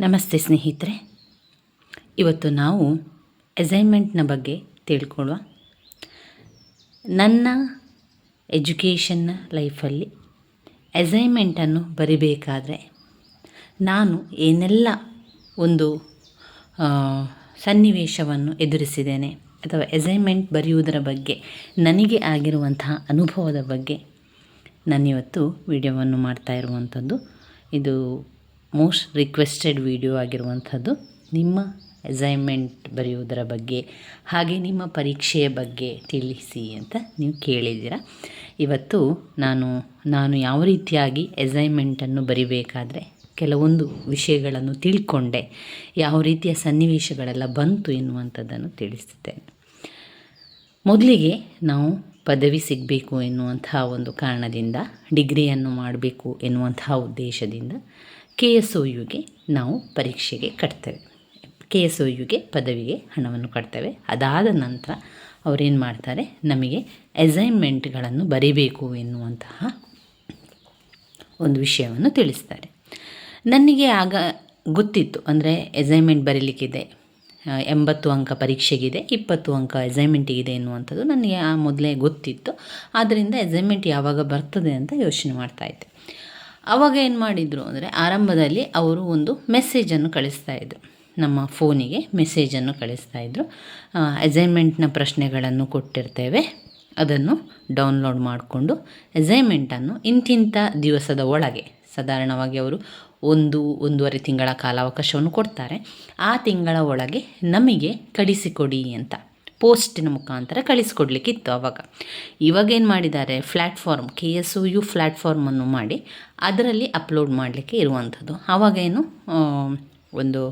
ನಮಸ್ತೆ ಸ್ನೇಹಿತರೆ. ಇವತ್ತು ನಾವು ಅಸೈನ್ಮೆಂಟ್ನ ಬಗ್ಗೆ ತಿಳ್ಕೊಳ್ಳುವ. ನನ್ನ ಎಜುಕೇಷನ್ನ ಲೈಫಲ್ಲಿ ಅಸೈನ್ಮೆಂಟನ್ನು ಬರಿಬೇಕಾದ್ರೆ ನಾನು ಏನೆಲ್ಲ ಒಂದು ಸನ್ನಿವೇಶವನ್ನು ಎದುರಿಸಿದ್ದೇನೆ ಅಥವಾ ಅಸೈನ್ಮೆಂಟ್ ಬರೆಯುವುದರ ಬಗ್ಗೆ ನನಗೆ ಆಗಿರುವಂತಹ ಅನುಭವದ ಬಗ್ಗೆ ನಾನಿವತ್ತು ವಿಡಿಯೋವನ್ನು ಮಾಡ್ತಾ ಇರುವಂಥದ್ದು ಇದು ಮೋಸ್ಟ್ ರಿಕ್ವೆಸ್ಟೆಡ್ ವಿಡಿಯೋ ಆಗಿರುವಂಥದ್ದು ನಿಮ್ಮ ಅಸೈನ್ಮೆಂಟ್ ಬರೆಯುವುದರ ಬಗ್ಗೆ, ಹಾಗೆ ನಿಮ್ಮ ಪರೀಕ್ಷೆಯ ಬಗ್ಗೆ ತಿಳಿಸಿ ಅಂತ ನೀವು ಕೇಳಿದ್ದೀರ? ಇವತ್ತು ನಾನು ನಾನು ಯಾವ ರೀತಿಯಾಗಿ ಅಸೈನ್ಮೆಂಟನ್ನು ಬರಿಬೇಕಾದ್ರೆ ಕೆಲವೊಂದು ವಿಷಯಗಳನ್ನು ತಿಳ್ಕೊಂಡೆ, ಯಾವ ರೀತಿಯ ಸನ್ನಿವೇಶಗಳೆಲ್ಲ ಬಂತು ಎನ್ನುವಂಥದ್ದನ್ನು ತಿಳಿಸುತ್ತೇನೆ. ಮೊದಲಿಗೆ ನಾವು ಪದವಿ ಸಿಗಬೇಕು ಎನ್ನುವಂತಹ ಒಂದು ಕಾರಣದಿಂದ, ಡಿಗ್ರಿಯನ್ನು ಮಾಡಬೇಕು ಎನ್ನುವಂತಹ ಉದ್ದೇಶದಿಂದ ಕೆ ಎಸ್ ಒ ಯುಗೆ ನಾವು ಪರೀಕ್ಷೆಗೆ ಕಟ್ತೇವೆ. ಕೆ ಎಸ್ ಒ ಯುಗೆ ಪದವಿಗೆ ಹಣವನ್ನು ಕಟ್ತೇವೆ. ಅದಾದ ನಂತರ ಅವರೇನು ಮಾಡ್ತಾರೆ? ನಮಗೆ ಅಸೈನ್ಮೆಂಟ್ಗಳನ್ನು ಬರೀಬೇಕು ಎನ್ನುವಂತಹ ಒಂದು ವಿಷಯವನ್ನು ತಿಳಿಸ್ತಾರೆ. ನನಗೆ ಆಗ ಗೊತ್ತಿತ್ತು, ಅಂದರೆ ಅಸೈನ್ಮೆಂಟ್ ಬರೀಲಿಕ್ಕಿದೆ ಎಂಬತ್ತು ಅಂಕ ಪರೀಕ್ಷೆಗಿದೆ, ಇಪ್ಪತ್ತು ಅಂಕ ಅಸೈನ್ಮೆಂಟಿಗಿದೆ ಎನ್ನುವಂಥದ್ದು ನನಗೆ ಆ ಮೊದಲೇ ಗೊತ್ತಿತ್ತು. ಆದ್ದರಿಂದ ಅಸೈನ್ಮೆಂಟ್ ಯಾವಾಗ ಬರ್ತದೆ ಅಂತ ಯೋಚನೆ ಮಾಡ್ತಾಯಿದ್ದೆ ಆವಾಗ ಏನು ಮಾಡಿದರು ಅಂದರೆ ಆರಂಭದಲ್ಲಿ ಅವರು ಒಂದು ಮೆಸೇಜನ್ನು ಕಳಿಸ್ತಾ ಇದ್ದರು ನಮ್ಮ ಫೋನಿಗೆ ಮೆಸೇಜನ್ನು ಕಳಿಸ್ತಾ ಇದ್ದರು ಅಸೈನ್ಮೆಂಟ್ನ ಪ್ರಶ್ನೆಗಳನ್ನು ಕೊಟ್ಟಿರ್ತೇವೆ. ಅದನ್ನು ಡೌನ್ಲೋಡ್ ಮಾಡಿಕೊಂಡು ಅಸೈನ್ಮೆಂಟನ್ನು ಇಂತಿಂಥ ದಿವಸದ ಒಳಗೆ, ಸಾಧಾರಣವಾಗಿ ಅವರು ಒಂದು, ಒಂದೂವರೆ ತಿಂಗಳ ಕಾಲಾವಕಾಶವನ್ನು ಕೊಡ್ತಾರೆ. ಆ ತಿಂಗಳ ಒಳಗೆ ನಮಗೆ ಕಳಿಸಿಕೊಡಿ ಅಂತ. ಪೋಸ್ಟಿನ ಮುಖಾಂತರ ಕಳಿಸ್ಕೊಡ್ಲಿಕ್ಕಿತ್ತು ಆವಾಗ ಇವಾಗ ಏನು ಮಾಡಿದ್ದಾರೆ? ಫ್ಲ್ಯಾಟ್ಫಾರ್ಮ್ ಕೆ ಎಸ್ ಯು ಪ್ಲ್ಯಾಟ್ಫಾರ್ಮನ್ನು ಮಾಡಿ ಅದರಲ್ಲಿ ಅಪ್ಲೋಡ್ ಮಾಡಲಿಕ್ಕೆ ಇರುವಂಥದ್ದು. ಆವಾಗೇನು ಒಂದು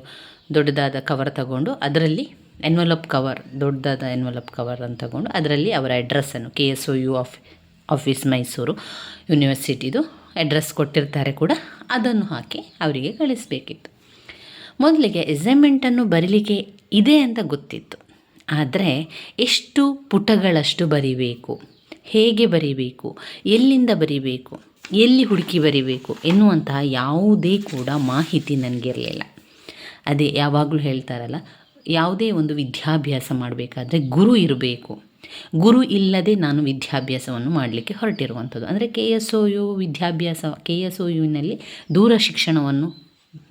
ದೊಡ್ಡದಾದ ಕವರ್ ತಗೊಂಡು ಅದರಲ್ಲಿ ಎನ್ವಲಪ್ ಕವರ್ ದೊಡ್ಡದಾದ ಎನ್ವಲಪ್ ಕವರ್ ಅಂತ ತಗೊಂಡು ಅದರಲ್ಲಿ ಅವರ ಅಡ್ರೆಸ್ಸನ್ನು K S O U of office Mysuru ಯೂನಿವರ್ಸಿಟಿದು address ಕೊಟ್ಟಿರ್ತಾರೆ ಕೂಡ, ಅದನ್ನು ಹಾಕಿ ಅವರಿಗೆ ಕಳಿಸಬೇಕಿತ್ತು. ಮೊದಲಿಗೆ ಎಸೈನ್ಮೆಂಟನ್ನು ಬರೀಲಿಕ್ಕೆ ಇದೆ ಅಂತ ಗೊತ್ತಿತ್ತು. ಆದರೆ ಎಷ್ಟು ಪುಟಗಳಷ್ಟು ಬರಿಬೇಕು? ಹೇಗೆ ಬರಿಬೇಕು? ಎಲ್ಲಿಂದ ಬರಿಬೇಕು? ಎಲ್ಲಿ ಹುಡುಕಿ ಬರಿಬೇಕು? ಎನ್ನುವಂತಹ ಯಾವುದೇ ಕೂಡ ಮಾಹಿತಿ ನನಗಿರಲಿಲ್ಲ. ಅದೇ ಯಾವಾಗಲೂ ಹೇಳ್ತಾರಲ್ಲ, ಯಾವುದೇ ಒಂದು ವಿದ್ಯಾಭ್ಯಾಸ ಮಾಡಬೇಕಾದ್ರೆ ಗುರು ಇರಬೇಕು. ಗುರು ಇಲ್ಲದೆ ನಾನು ವಿದ್ಯಾಭ್ಯಾಸವನ್ನು ಮಾಡಲಿಕ್ಕೆ ಹೊರಟಿರುವಂಥದ್ದು. ಅಂದರೆ ಕೆ ಎಸ್ ಒ ಯು ವಿದ್ಯಾಭ್ಯಾಸ ಕೆ ಎಸ್ ಒ ಯುವಿನಲ್ಲಿ ದೂರ ಶಿಕ್ಷಣವನ್ನು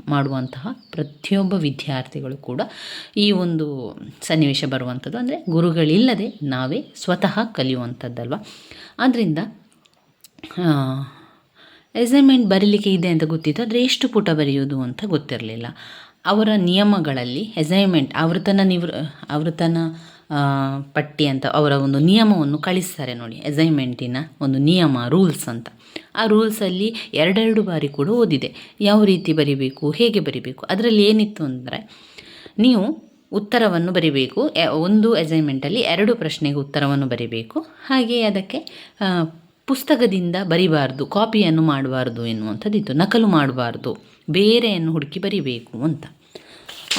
ಮಾಡುವಂತಹ ಪ್ರತಿಯೊಬ್ಬ ವಿದ್ಯಾರ್ಥಿಗಳು ಕೂಡ ಈ ಒಂದು ಸನ್ನಿವೇಶ ಬರುವಂಥದ್ದು. ಅಂದರೆ ಗುರುಗಳಿಲ್ಲದೆ ನಾವೇ ಸ್ವತಃ ಕಲಿಯುವಂಥದ್ದಲ್ವ? ಆದ್ದರಿಂದ ಅಸೈನ್ಮೆಂಟ್ ಬರೀಲಿಕ್ಕೆ ಇದೆ ಅಂತ ಗೊತ್ತಿತ್ತು ಆದರೆ ಎಷ್ಟು ಪುಟ ಬರೆಯೋದು ಅಂತ ಗೊತ್ತಿರಲಿಲ್ಲ. ಅವರ ನಿಯಮಗಳಲ್ಲಿ ಅಸೈನ್ಮೆಂಟ್ ಆವೃತನ ನಿವೃ ಆವೃತನ ಆ, ಪಟ್ಟಿ ಅಂತ ಅವರ ಒಂದು ನಿಯಮವನ್ನು ಕಳಿಸ್ತಾರೆ ನೋಡಿ ಅಸೈನ್ಮೆಂಟಿನ ಒಂದು ನಿಯಮ ರೂಲ್ಸ್ ಅಂತ. ಆ ರೂಲ್ಸಲ್ಲಿ ಎರಡೆರಡು ಬಾರಿ ಕೂಡ ಓದಿದೆ. ಯಾವ ರೀತಿ ಬರಿಬೇಕು, ಹೇಗೆ ಬರಿಬೇಕು, ಅದರಲ್ಲಿ ಏನಿತ್ತು ಅಂದರೆ ನೀವು ಉತ್ತರವನ್ನು ಬರಿಬೇಕು ಒಂದು ಅಸೈನ್ಮೆಂಟಲ್ಲಿ ಎರಡು ಪ್ರಶ್ನೆಗೆ ಉತ್ತರವನ್ನು ಬರಿಬೇಕು. ಹಾಗೆ ಅದಕ್ಕೆ ಪುಸ್ತಕದಿಂದ ಬರಿಬಾರ್ದು ಕಾಪಿಯನ್ನು ಮಾಡಬಾರ್ದು ಎನ್ನುವಂಥದ್ದಿತ್ತು, ನಕಲು ಮಾಡಬಾರ್ದು, ಬೇರೆಯನ್ನು ಹುಡುಕಿ ಬರಿಬೇಕು ಅಂತ.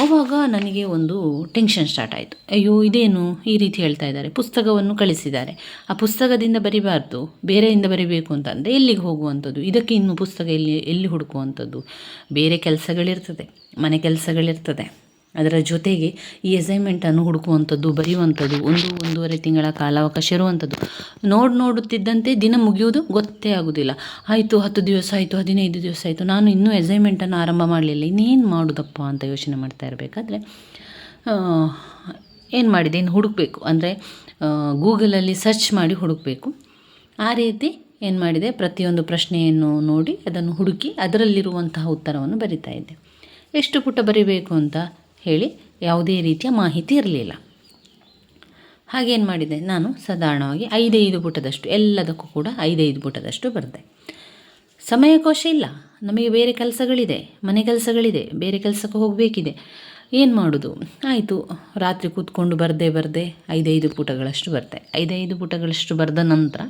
ಆವಾಗ ನನಗೆ ಒಂದು ಟೆನ್ಷನ್ ಸ್ಟಾರ್ಟ್ ಆಯಿತು. ಅಯ್ಯೋ, ಇದೇನು ಈ ರೀತಿ ಹೇಳ್ತಾ ಇದ್ದಾರೆ. ಪುಸ್ತಕವನ್ನು ಕಳಿಸಿದ್ದಾರೆ. ಆ ಪುಸ್ತಕದಿಂದ ಬರಿಬಾರ್ದು. ಬೇರೆಯಿಂದ ಬರಿಬೇಕು ಅಂತಂದರೆ ಎಲ್ಲಿಗೆ ಹೋಗುವಂಥದ್ದು? ಇದಕ್ಕೆ ಇನ್ನು ಪುಸ್ತಕ ಎಲ್ಲಿ ಎಲ್ಲಿ ಹುಡುಕುವಂಥದ್ದು? ಬೇರೆ ಕೆಲಸಗಳಿರ್ತದೆ. ಮನೆ ಕೆಲಸಗಳಿರ್ತದೆ. ಅದರ ಜೊತೆಗೆ ಈ ಅಸೈನ್ಮೆಂಟನ್ನು ಹುಡುಕುವಂಥದ್ದು, ಬರೆಯುವಂಥದ್ದು, ಒಂದು ಒಂದೂವರೆ ತಿಂಗಳ ಕಾಲಾವಕಾಶ ಇರುವಂಥದ್ದು. ನೋಡಿ ನೋಡುತ್ತಿದ್ದಂತೆ ದಿನ ಮುಗಿಯುವುದು ಗೊತ್ತೇ ಆಗೋದಿಲ್ಲ. ಆಯಿತು, ಹತ್ತು ದಿವಸ ಆಯಿತು, ಹದಿನೈದು ದಿವಸ ಆಯಿತು, ನಾನು ಇನ್ನೂ ಅಸೈನ್ಮೆಂಟನ್ನು ಆರಂಭ ಮಾಡಲಿಲ್ಲ. ಇನ್ನೇನು ಮಾಡೋದಪ್ಪ ಅಂತ ಯೋಚನೆ ಮಾಡ್ತಾ ಇರಬೇಕಾದ್ರೆ ಏನು ಮಾಡಿದೆ? ಏನು ಹುಡುಕಬೇಕು. ಅಂದರೆ ಗೂಗಲಲ್ಲಿ ಸರ್ಚ್ ಮಾಡಿ ಹುಡುಕಬೇಕು. ಆ ರೀತಿ ಏನು ಮಾಡಿದೆ? ಪ್ರತಿಯೊಂದು ಪ್ರಶ್ನೆಯನ್ನು ನೋಡಿ ಅದನ್ನು ಹುಡುಕಿ ಅದರಲ್ಲಿರುವಂತಹ ಉತ್ತರವನ್ನು ಬರಿತಾ ಇದ್ದೆ. ಎಷ್ಟು ಪುಟ ಬರಿಬೇಕು ಅಂತ? ಹೇಳಿ ಯಾವುದೇ ರೀತಿಯ ಮಾಹಿತಿ ಇರಲಿಲ್ಲ. ಹಾಗೇನು ಮಾಡಿದೆ? ನಾನು ಸಾಧಾರಣವಾಗಿ ಐದೈದು ಪುಟದಷ್ಟು, ಎಲ್ಲದಕ್ಕೂ ಕೂಡ ಐದೈದು ಪುಟದಷ್ಟು ಬರೆದೆ. ಸಮಯಕೋಶ ಇಲ್ಲ. ನಮಗೆ ಬೇರೆ ಕೆಲಸಗಳಿದೆ, ಮನೆ ಕೆಲಸಗಳಿದೆ, ಬೇರೆ ಕೆಲಸಕ್ಕೆ ಹೋಗಬೇಕಿದೆ. ಏನು ಮಾಡೋದು? ಆಯಿತು, ರಾತ್ರಿ ಕೂತ್ಕೊಂಡು ಬರದೆ ಬರದೆ ಐದೈದು ಪುಟಗಳಷ್ಟು ಬರ್ತೆ ಐದೈದು ಪುಟಗಳಷ್ಟು ಬರೆದ ನಂತರ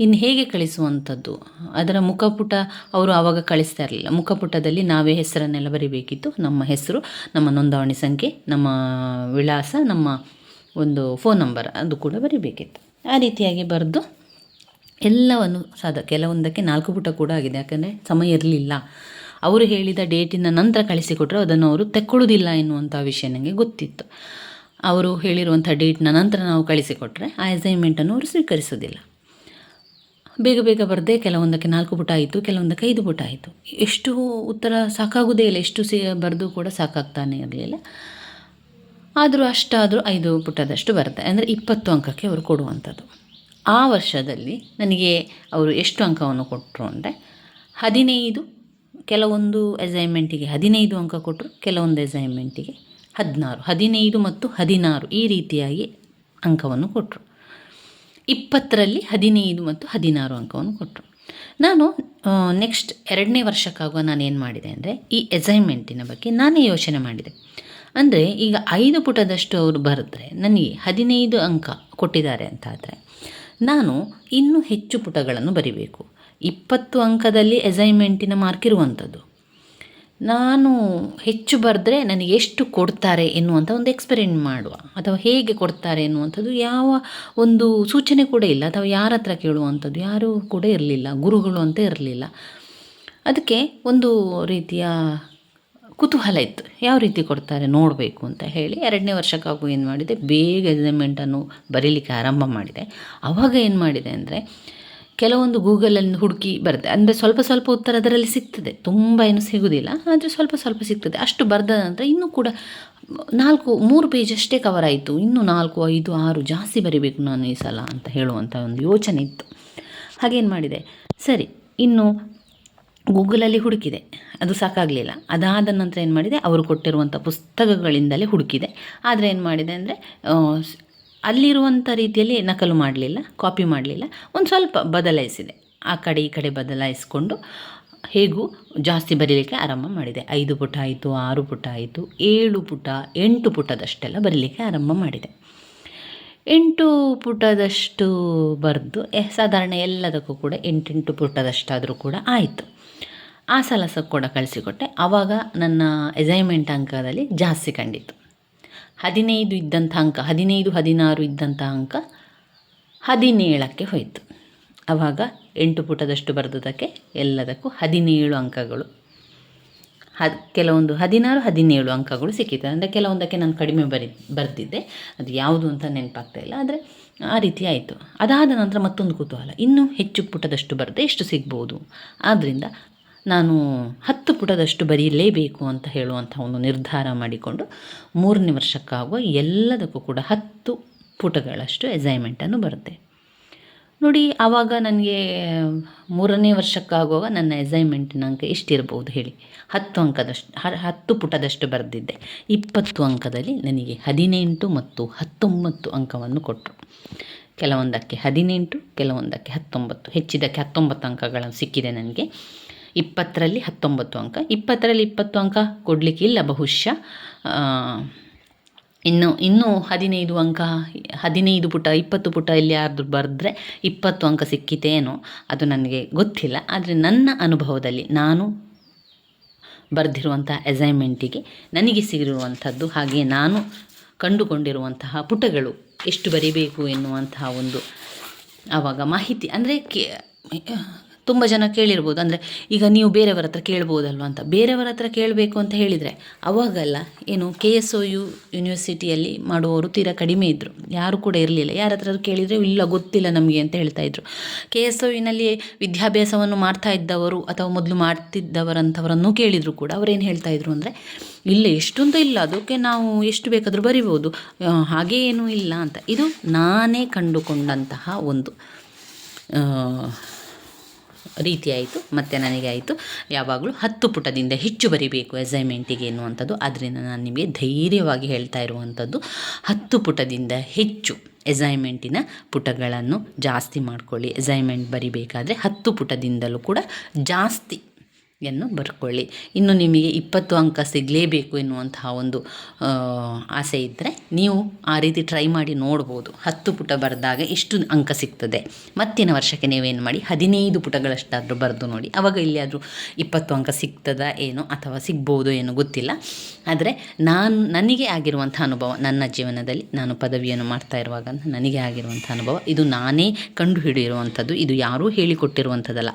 ಇನ್ನು ಹೇಗೆ ಕಳಿಸುವಂಥದ್ದು? ಅದರ ಮುಖಪುಟ ಅವರು ಆವಾಗ ಕಳಿಸ್ತಾ ಇರಲಿಲ್ಲ. ಮುಖಪುಟದಲ್ಲಿ ನಾವೇ ಹೆಸರನ್ನೆಲ್ಲ ಬರಿಬೇಕಿತ್ತು. ನಮ್ಮ ಹೆಸರು, ನಮ್ಮ ನೋಂದಣಿ ಸಂಖ್ಯೆ, ನಮ್ಮ ವಿಳಾಸ, ನಮ್ಮ ಒಂದು ಫೋನ್ ನಂಬರ್ ಅದು ಕೂಡ ಬರಿಬೇಕಿತ್ತು. ಆ ರೀತಿಯಾಗಿ ಬರೆದು ಎಲ್ಲವನ್ನು ಸಾಧ ಕೆಲವೊಂದಕ್ಕೆ ನಾಲ್ಕು ಪುಟ ಕೂಡ ಆಗಿದೆ. ಯಾಕಂದರೆ ಸಮಯ ಇರಲಿಲ್ಲ. ಅವರು ಹೇಳಿದ ಡೇಟಿನ ನಂತರ ಕಳಿಸಿಕೊಟ್ರೆ. ಅದನ್ನು ಅವರು ತೆಕ್ಕೊಳ್ಳೋದಿಲ್ಲ ಎನ್ನುವಂಥ ವಿಷಯ ನನಗೆ ಗೊತ್ತಿತ್ತು. ಅವರು ಹೇಳಿರುವಂಥ ಡೇಟ್ನ ನಂತರ ನಾವು ಕಳಿಸಿಕೊಟ್ರೆ ಆ ಅಸೈನ್ಮೆಂಟನ್ನು ಅವರು ಸ್ವೀಕರಿಸೋದಿಲ್ಲ ಬೇಗ ಬೇಗ ಬರದೆ ಕೆಲವೊಂದಕ್ಕೆ ನಾಲ್ಕು ಪುಟ ಆಯಿತು, ಕೆಲವೊಂದಕ್ಕೆ ಐದು ಪುಟ ಆಯಿತು. ಎಷ್ಟು ಉತ್ತರ ಸಾಕಾಗೋದೇ ಇಲ್ಲ, ಎಷ್ಟು ಸಿ ಬರೆದು ಕೂಡ ಸಾಕಾಗ್ತಾನೆ ಇರಲಿಲ್ಲ. ಆದರೂ ಅಷ್ಟಾದರೂ ಐದು ಪುಟದಷ್ಟು ಬರುತ್ತೆ. ಅಂದರೆ ಇಪ್ಪತ್ತು ಅಂಕಕ್ಕೆ ಅವರು ಕೊಡುವಂಥದ್ದು. ಆ ವರ್ಷದಲ್ಲಿ ನನಗೆ ಅವರು ಎಷ್ಟು ಅಂಕವನ್ನು ಕೊಟ್ಟರು ಅಂದರೆ, ಹದಿನೈದು, ಕೆಲವೊಂದು ಅಸೈನ್ಮೆಂಟಿಗೆ ಹದಿನೈದು ಅಂಕ ಕೊಟ್ಟರು ಕೆಲವೊಂದು ಅಸೈನ್ಮೆಂಟಿಗೆ ಹದಿನಾರು. ಹದಿನೈದು ಮತ್ತು ಹದಿನಾರು ಈ ರೀತಿಯಾಗಿ ಅಂಕವನ್ನು ಕೊಟ್ಟರು ಇಪ್ಪತ್ತರಲ್ಲಿ ಹದಿನೈದು ಮತ್ತು ಹದಿನಾರು ಅಂಕವನ್ನು ಕೊಟ್ಟರು. ನಾನು ನೆಕ್ಸ್ಟ್ ಎರಡನೇ ವರ್ಷಕ್ಕಾಗುವ ನಾನು ಏನು ಮಾಡಿದೆ ಅಂದರೆ, ಈ ಅಸೈನ್ಮೆಂಟಿನ ಬಗ್ಗೆ ನಾನೇ ಯೋಚನೆ ಮಾಡಿದೆ. ಅಂದರೆ, ಈಗ ಐದು ಪುಟದಷ್ಟು ಅವರು ಬರೆದ್ರೆ, ನನಗೆ ಹದಿನೈದು ಅಂಕ ಕೊಟ್ಟಿದ್ದಾರೆ ಅಂತಾದರೆ ನಾನು ಇನ್ನೂ ಹೆಚ್ಚು ಪುಟಗಳನ್ನು ಬರಿಬೇಕು. ಇಪ್ಪತ್ತು ಅಂಕದಲ್ಲಿ ಅಸೈನ್ಮೆಂಟಿನ ಮಾರ್ಕ್ ಇರುವಂಥದ್ದು ನಾನು ಹೆಚ್ಚು ಬರೆದ್ರೆ ನನಗೆ ಎಷ್ಟು ಕೊಡ್ತಾರೆ ಎನ್ನುವಂಥ ಒಂದು ಎಕ್ಸ್ಪೆರಿಮೆಂಟ್ ಮಾಡುವ. ಅಥವಾ ಹೇಗೆ ಕೊಡ್ತಾರೆ ಎನ್ನುವಂಥದ್ದು ಯಾವ ಒಂದು ಸೂಚನೆ ಕೂಡ ಇಲ್ಲ. ಅಥವಾ ಯಾರ ಹತ್ರ ಕೇಳುವಂಥದ್ದು ಯಾರೂ ಕೂಡ ಇರಲಿಲ್ಲ. ಗುರುಗಳು ಅಂತ ಇರಲಿಲ್ಲ. ಅದಕ್ಕೆ ಒಂದು ರೀತಿಯ ಕುತೂಹಲ ಇತ್ತು. ಯಾವ ರೀತಿ ಕೊಡ್ತಾರೆ ನೋಡಬೇಕು ಅಂತ ಹೇಳಿ ಎರಡನೇ ವರ್ಷಕ್ಕಾಗೂ ಏನು ಮಾಡಿದೆ, ಬೇಗ ಅಸೈನ್ಮೆಂಟನ್ನು ಬರೀಲಿಕ್ಕೆ ಆರಂಭ ಮಾಡಿದೆ. ಆವಾಗ ಏನು ಮಾಡಿದೆ ಅಂದರೆ ಕೆಲವೊಂದು ಗೂಗಲಲ್ಲಿ ಹುಡುಕಿ ಬರುತ್ತೆ. ಅಂದರೆ ಸ್ವಲ್ಪ ಸ್ವಲ್ಪ ಉತ್ತರ ಅದರಲ್ಲಿ ಸಿಗ್ತದೆ. ತುಂಬ ಏನು ಸಿಗೋದಿಲ್ಲ. ಆದರೆ ಸ್ವಲ್ಪ ಸ್ವಲ್ಪ ಸಿಗ್ತದೆ. ಅಷ್ಟು ಬರೆದ ನಂತರ ಇನ್ನೂ ಕೂಡ ನಾಲ್ಕು, ಮೂರು ಪೇಜ್ ಅಷ್ಟೇ ಕವರ್ ಆಯಿತು. ಇನ್ನೂ ನಾಲ್ಕು, ಐದು, ಆರು ಜಾಸ್ತಿ ಬರಿಬೇಕು ನಾನು ಈ ಸಲ ಅಂತ ಹೇಳುವಂಥ ಒಂದು ಯೋಚನೆ ಇತ್ತು. ಹಾಗೇನು ಮಾಡಿದೆ? ಸರಿ, ಇನ್ನು ಗೂಗಲಲ್ಲಿ ಹುಡುಕಿದೆ. ಅದು ಸಾಕಾಗಲಿಲ್ಲ. ಅದಾದ ನಂತರ ಏನು ಮಾಡಿದೆ? ಅವರು ಕೊಟ್ಟಿರುವಂಥ ಪುಸ್ತಕಗಳಿಂದಲೇ ಹುಡುಕಿದೆ. ಆದರೆ ಏನು ಮಾಡಿದೆ ಅಂದರೆ ಅಲ್ಲಿರುವಂಥ ರೀತಿಯಲ್ಲಿ ನಕಲು ಮಾಡಲಿಲ್ಲ ಕಾಪಿ ಮಾಡಲಿಲ್ಲ. ಒಂದು ಸ್ವಲ್ಪ ಬದಲಾಯಿಸಿದೆ. ಆ ಕಡೆ ಈ ಕಡೆ ಬದಲಾಯಿಸಿಕೊಂಡು ಹೇಗೂ ಜಾಸ್ತಿ ಬರೀಲಿಕ್ಕೆ ಆರಂಭ ಮಾಡಿದೆ. ಐದು ಪುಟ ಆಯಿತು, ಆರು ಪುಟ ಆಯಿತು, ಏಳು ಪುಟ, ಎಂಟು ಪುಟದಷ್ಟೆಲ್ಲ ಬರೀಲಿಕ್ಕೆ ಆರಂಭ ಮಾಡಿದೆ. ಎಂಟು ಪುಟದಷ್ಟು ಬರೆದು ಸಾಧಾರಣ ಎಲ್ಲದಕ್ಕೂ ಕೂಡ ಎಂಟೆಂಟು ಪುಟದಷ್ಟಾದರೂ ಕೂಡ ಆಯಿತು. ಆ ಸಲಸ ಕೂಡ ಕಳಿಸಿಕೊಟ್ಟೆ. ಆವಾಗ ನನ್ನ ಅಸೈನ್ಮೆಂಟ್ ಅಂಕದಲ್ಲಿ ಜಾಸ್ತಿ ಕಂಡಿತ್ತು. ಹದಿನೈದು ಇದ್ದಂಥ ಅಂಕ, ಹದಿನೈದು, ಹದಿನಾರು ಇದ್ದಂಥ ಅಂಕ ಹದಿನೇಳಕ್ಕೆ ಹೋಯಿತು. ಆವಾಗ ಎಂಟು ಪುಟದಷ್ಟು ಬರೆದದಕ್ಕೆ ಎಲ್ಲದಕ್ಕೂ ಹದಿನೇಳು ಅಂಕಗಳು. ಹದ್ ಕೆಲವೊಂದು ಹದಿನಾರು, ಹದಿನೇಳು ಅಂಕಗಳು ಸಿಕ್ಕಿತು ಅಂದರೆ ಕೆಲವೊಂದಕ್ಕೆ ನಾನು ಕಡಿಮೆ ಬರಿ, ಬರೆದಿದ್ದೆ. ಅದು ಯಾವುದು ಅಂತ ನೆನಪಾಗ್ತಾ ಇಲ್ಲ, ಆದರೆ ಆ ರೀತಿ ಆಯಿತು. ಅದಾದ ನಂತರ ಮತ್ತೊಂದು ಕುತೂಹಲ. ಇನ್ನೂ ಹೆಚ್ಚು ಪುಟದಷ್ಟು ಬರೆದೆ ಎಷ್ಟು ಸಿಗ್ಬೋದು. ಆದ್ದರಿಂದ ನಾನು ಹತ್ತು ಪುಟದಷ್ಟು ಬರೀಲೇಬೇಕು ಅಂತ ಹೇಳುವಂಥ ಒಂದು ನಿರ್ಧಾರ ಮಾಡಿಕೊಂಡು ಮೂರನೇ ವರ್ಷಕ್ಕಾಗುವ ಎಲ್ಲದಕ್ಕೂ ಕೂಡ ಹತ್ತು ಪುಟಗಳಷ್ಟು ಅಸೈನ್ಮೆಂಟನ್ನು ಬರುತ್ತೆ. ನೋಡಿ, ಆವಾಗ ನನಗೆ ಮೂರನೇ ವರ್ಷಕ್ಕಾಗುವಾಗ ನನ್ನ ಅಸೈನ್ಮೆಂಟಿನ ಅಂಕ ಎಷ್ಟಿರ್ಬೋದು ಹೇಳಿ. ಹತ್ತು ಅಂಕದಷ್ಟು ಹತ್ತು ಪುಟದಷ್ಟು ಬರೆದಿದ್ದೆ. ಇಪ್ಪತ್ತು ಅಂಕದಲ್ಲಿ ನನಗೆ ಹದಿನೆಂಟು ಮತ್ತು ಹತ್ತೊಂಬತ್ತು ಅಂಕವನ್ನು ಕೊಟ್ಟರು. ಕೆಲವೊಂದಕ್ಕೆ ಹದಿನೆಂಟು, ಕೆಲವೊಂದಕ್ಕೆ ಹತ್ತೊಂಬತ್ತು. ಹೆಚ್ಚಿದ್ದಕ್ಕೆ ಹತ್ತೊಂಬತ್ತು ಅಂಕಗಳನ್ನು ಸಿಕ್ಕಿದೆ ನನಗೆ. ಇಪ್ಪತ್ತರಲ್ಲಿ ಹತ್ತೊಂಬತ್ತು ಅಂಕ. ಇಪ್ಪತ್ತರಲ್ಲಿ ಇಪ್ಪತ್ತು ಅಂಕ ಕೊಡಲಿಕ್ಕಿಲ್ಲ ಬಹುಶಃ. ಇನ್ನು, ಇನ್ನೂ ಹದಿನೈದು ಅಂಕ, ಹದಿನೈದು ಪುಟ, ಇಪ್ಪತ್ತು ಪುಟ ಇಲ್ಲಿ ಯಾರ್ದು ಬರೆದ್ರೆ ಇಪ್ಪತ್ತು ಅಂಕ ಸಿಕ್ಕಿತೇನೋ ಅದು ನನಗೆ ಗೊತ್ತಿಲ್ಲ. ಆದರೆ ನನ್ನ ಅನುಭವದಲ್ಲಿ ನಾನು ಬರೆದಿರುವಂಥ ಅಸೈನ್ಮೆಂಟಿಗೆ ನನಗೆ ಸಿಗಿರುವಂಥದ್ದು ಹಾಗೆ ನಾನು ಕಂಡುಕೊಂಡಿರುವಂತಹ ಪುಟಗಳು ಎಷ್ಟು ಬರಿಬೇಕು ಎನ್ನುವಂತಹ ಒಂದು ಆವಾಗ ಮಾಹಿತಿ. ಅಂದರೆ ತುಂಬ ಜನ ಕೇಳಿರ್ಬೋದು. ಅಂದರೆ ಈಗ ನೀವು ಬೇರೆಯವರ ಹತ್ರ ಕೇಳ್ಬೋದಲ್ವ ಅಂತ. ಬೇರೆಯವರ ಹತ್ರ ಕೇಳಬೇಕು ಅಂತ ಹೇಳಿದರೆ ಅವಾಗಲ್ಲ, ಏನು ಕೆ ಎಸ್ ಒ ಯು ಯೂನಿವರ್ಸಿಟಿಯಲ್ಲಿ ಮಾಡುವವರು ತೀರಾ ಕಡಿಮೆ ಇದ್ದರು ಯಾರು ಕೂಡ ಇರಲಿಲ್ಲ. ಯಾರ ಹತ್ರ ಕೇಳಿದರೆ ಇಲ್ಲ, ಗೊತ್ತಿಲ್ಲ ನಮಗೆ ಅಂತ ಹೇಳ್ತಾ ಇದ್ರು. ಕೆ ಎಸ್ ಒ ಯುನಲ್ಲಿ ವಿದ್ಯಾಭ್ಯಾಸವನ್ನು ಮಾಡ್ತಾ ಇದ್ದವರು ಅಥವಾ ಮೊದಲು ಮಾಡ್ತಿದ್ದವರಂಥವರನ್ನು ಕೇಳಿದರು ಕೂಡ ಅವರೇನು ಹೇಳ್ತಾ ಇದ್ರು ಅಂದರೆ, ಇಲ್ಲ, ಎಷ್ಟೊಂದು ಇಲ್ಲ, ಅದಕ್ಕೆ ನಾವು ಎಷ್ಟು ಬೇಕಾದರೂ ಬರಿಬೋದು. ಹಾಗೇ ಏನೂ ಇಲ್ಲ ಅಂತ. ಇದು ನಾನೇ ಕಂಡುಕೊಂಡಂತಹ ಒಂದು ರೀತಿ ಆಯಿತು ಮತ್ತು ನನಗೆ ಆಯಿತು. ಯಾವಾಗಲೂ ಹತ್ತು ಪುಟದಿಂದ ಹೆಚ್ಚು ಬರಿಬೇಕು ಅಸೈನ್ಮೆಂಟಿಗೆ ಎನ್ನುವಂಥದ್ದು. ಆದ್ದರಿಂದ ನಾನು ನಿಮಗೆ ಧೈರ್ಯವಾಗಿ ಹೇಳ್ತಾ ಇರುವಂಥದ್ದು. ಹತ್ತು ಪುಟದಿಂದ ಹೆಚ್ಚು ಅಸೈನ್ಮೆಂಟಿನ ಪುಟಗಳನ್ನು ಜಾಸ್ತಿ ಮಾಡ್ಕೊಳ್ಳಿ. ಅಸೈನ್ಮೆಂಟ್ ಬರಿಬೇಕಾದ್ರೆ ಹತ್ತು ಪುಟದಿಂದಲೂ ಕೂಡ ಜಾಸ್ತಿ ಯನ್ನು ಬರ್ಕೊಳ್ಳಿ. ಇನ್ನು ನಿಮಗೆ ಇಪ್ಪತ್ತು ಅಂಕ ಸಿಗಲೇಬೇಕು ಎನ್ನುವಂತಹ ಒಂದು ಆಸೆ ಇದ್ದರೆ ನೀವು ಆ ರೀತಿ ಟ್ರೈ ಮಾಡಿ ನೋಡ್ಬೋದು. ಹತ್ತು ಪುಟ ಬರೆದಾಗ ಎಷ್ಟು ಅಂಕ ಸಿಗ್ತದೆ. ಮತ್ತಿನ ವರ್ಷಕ್ಕೆ ನೀವೇನು ಮಾಡಿ? ಹದಿನೈದು ಪುಟಗಳಷ್ಟಾದರೂ ಬರೆದು ನೋಡಿ. ಆವಾಗ ಇಲ್ಲಿಯಾದರೂ ಇಪ್ಪತ್ತು ಅಂಕ ಸಿಗ್ತದಾ ಏನೋ ಅಥವಾ ಸಿಗ್ಬೋದು ಏನೋ ಗೊತ್ತಿಲ್ಲ. ಆದರೆ ನಾನು, ನನಗೆ ಆಗಿರುವಂಥ ಅನುಭವ, ನನ್ನ ಜೀವನದಲ್ಲಿ ನಾನು ಪದವಿಯನ್ನು ಮಾಡ್ತಾ ಇರುವಾಗ ನನಗೆ ಆಗಿರುವಂಥ ಅನುಭವ. ಇದು ನಾನೇ ಕಂಡುಹಿಡಿಯಿರುವಂಥದ್ದು ಇದು ಯಾರೂ ಹೇಳಿಕೊಟ್ಟಿರುವಂಥದ್ದಲ್ಲ.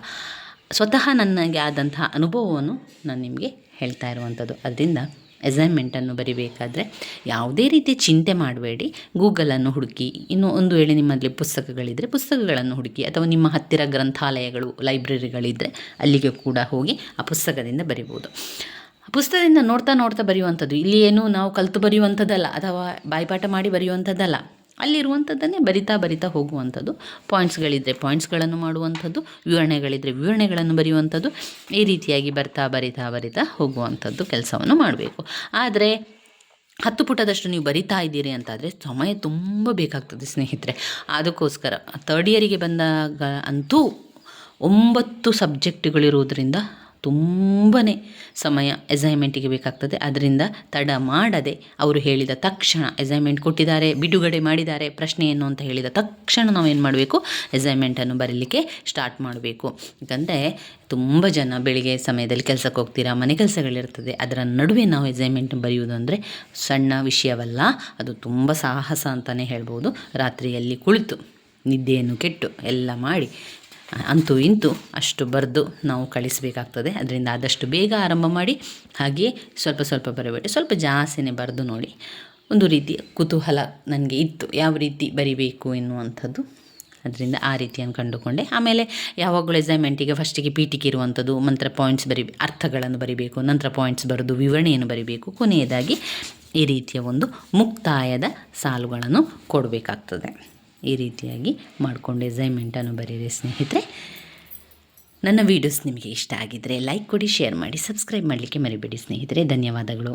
ಸ್ವತಃ ನನಗೆ ಆದಂತಹ ಅನುಭವವನ್ನು ನಾನು ನಿಮಗೆ ಹೇಳ್ತಾ ಇರುವಂಥದ್ದು. ಅದರಿಂದ ಅಸೈನ್ಮೆಂಟನ್ನು ಬರಿಬೇಕಾದ್ರೆ ಯಾವುದೇ ರೀತಿ ಚಿಂತೆ ಮಾಡಬೇಡಿ. ಗೂಗಲನ್ನು ಹುಡುಕಿ, ಇನ್ನು ಒಂದು ವೇಳೆ ನಿಮ್ಮಲ್ಲಿ ಪುಸ್ತಕಗಳಿದ್ದರೆ ಪುಸ್ತಕಗಳನ್ನು ಹುಡುಕಿ, ಅಥವಾ ನಿಮ್ಮ ಹತ್ತಿರ ಗ್ರಂಥಾಲಯಗಳು ಲೈಬ್ರರಿಗಳಿದ್ದರೆ ಅಲ್ಲಿಗೆ ಕೂಡ ಹೋಗಿ ಆ ಪುಸ್ತಕದಿಂದ ಬರಿಬೋದು. ಪುಸ್ತಕದಿಂದ ನೋಡ್ತಾ ನೋಡ್ತಾ ಬರೆಯುವಂಥದ್ದು. ಇಲ್ಲಿ ಏನು ನಾವು ಕಲಿತು ಬರೆಯುವಂಥದ್ದಲ್ಲ, ಅಥವಾ ಬಾಯಿಪಾಠ ಮಾಡಿ ಬರೆಯುವಂಥದ್ದಲ್ಲ. ಅಲ್ಲಿರುವಂಥದ್ದನ್ನೇ ಬರಿತಾ ಬರಿತಾ ಹೋಗುವಂಥದ್ದು. ಪಾಯಿಂಟ್ಸ್ಗಳಿದ್ದರೆ ಪಾಯಿಂಟ್ಸ್ಗಳನ್ನು ಮಾಡುವಂಥದ್ದು ವಿವರಣೆಗಳಿದ್ದರೆ ವಿವರಣೆಗಳನ್ನು ಬರೆಯುವಂಥದ್ದು, ಈ ರೀತಿಯಾಗಿ ಬರ್ತಾ ಬರಿತಾ ಬರಿತಾ ಹೋಗುವಂಥದ್ದು ಕೆಲಸವನ್ನು ಮಾಡಬೇಕು. ಆದರೆ ಹತ್ತು ಪುಟದಷ್ಟು ನೀವು ಬರಿತಾ ಇದ್ದೀರಿ ಅಂತಾದರೆ ಸಮಯ ತುಂಬ ಬೇಕಾಗ್ತದೆ ಸ್ನೇಹಿತರೆ. ಅದಕ್ಕೋಸ್ಕರ ಥರ್ಡ್ ಇಯರಿಗೆ ಬಂದಾಗ ಅಂತೂ ಒಂಬತ್ತು ಸಬ್ಜೆಕ್ಟ್ಗಳಿರುವುದರಿಂದ ತುಂಬಾ ಸಮಯ ಅಸೈನ್ಮೆಂಟಿಗೆ ಬೇಕಾಗ್ತದೆ. ಅದರಿಂದ ತಡ ಮಾಡದೆ ಅವರು ಹೇಳಿದ ತಕ್ಷಣ ಅಸೈನ್ಮೆಂಟ್ ಕೊಟ್ಟಿದ್ದಾರೆ, ಬಿಡುಗಡೆ ಮಾಡಿದ್ದಾರೆ ಪ್ರಶ್ನೆ ಏನು ಅಂತ ಹೇಳಿದ ತಕ್ಷಣ ನಾವು ಏನು ಮಾಡಬೇಕು ಅಸೈನ್ಮೆಂಟನ್ನು ಬರೀಲಿಕ್ಕೆ ಸ್ಟಾರ್ಟ್ ಮಾಡಬೇಕು. ಯಾಕಂದರೆ ತುಂಬ ಜನ ಬೆಳಿಗ್ಗೆ ಸಮಯದಲ್ಲಿ ಕೆಲಸಕ್ಕೆ ಹೋಗ್ತೀರಾ, ಮನೆ ಕೆಲಸಗಳಿರ್ತದೆ. ಅದರ ನಡುವೆ ನಾವು ಎಸೈನ್ಮೆಂಟ್ ಬರೆಯುವುದು ಅಂದರೆ ಸಣ್ಣ ವಿಷಯವಲ್ಲ, ಅದು ತುಂಬ ಸಾಹಸ ಅಂತಲೇ ಹೇಳ್ಬೋದು. ರಾತ್ರಿಯಲ್ಲಿ ಕುಳಿತು, ನಿದ್ದೆಯನ್ನು ಕೆಟ್ಟು ಎಲ್ಲ ಮಾಡಿ ಅಂತೂ ಇಂತೂ ಅಷ್ಟು ಬರೆದು ನಾವು ಕಳಿಸಬೇಕಾಗ್ತದೆ. ಅದರಿಂದ ಆದಷ್ಟು ಬೇಗ ಆರಂಭ ಮಾಡಿ ಹಾಗೆಯೇ ಸ್ವಲ್ಪ ಸ್ವಲ್ಪ ಬರಬೇಡಿ. ಸ್ವಲ್ಪ ಜಾಸ್ತಿನೇ ಬರೆದು ನೋಡಿ. ಒಂದು ರೀತಿಯ ಕುತೂಹಲ ನನಗೆ ಇತ್ತು. ಯಾವ ರೀತಿ ಬರಿಬೇಕು ಎನ್ನುವಂಥದ್ದು. ಅದರಿಂದ ಆ ರೀತಿಯನ್ನು ಕಂಡುಕೊಂಡೆ. ಆಮೇಲೆ ಯಾವಾಗಲೂ ಎಸೈನ್ಮೆಂಟಿಗೆ ಫಸ್ಟಿಗೆ ಪೀಠಿಕೆ ಇರುವಂಥದ್ದು ನಂತರ ಪಾಯಿಂಟ್ಸ್ ಬರಿ, ಅರ್ಥಗಳನ್ನು ಬರಿಬೇಕು, ನಂತರ ಪಾಯಿಂಟ್ಸ್ ಬರೆದು ವಿವರಣೆಯನ್ನು ಬರಿಬೇಕು. ಕೊನೆಯದಾಗಿ ಈ ರೀತಿಯ ಒಂದು ಮುಕ್ತಾಯದ ಸಾಲುಗಳನ್ನು ಕೊಡಬೇಕಾಗ್ತದೆ. ಈ ರೀತಿಯಾಗಿ ಮಾಡಿಕೊಂಡು ಅಸೈನ್ಮೆಂಟನ್ನು ಬರೀರಿ ಸ್ನೇಹಿತರೆ. ನನ್ನ ವೀಡಿಯೋಸ್ ನಿಮಗೆ ಇಷ್ಟ ಆಗಿದ್ದರೆ ಲೈಕ್ ಕೊಡಿ ಶೇರ್ ಮಾಡಿ ಸಬ್ಸ್ಕ್ರೈಬ್ ಮಾಡಲಿಕ್ಕೆ ಮರಿಬೇಡಿ ಸ್ನೇಹಿತರೆ. ಧನ್ಯವಾದಗಳು.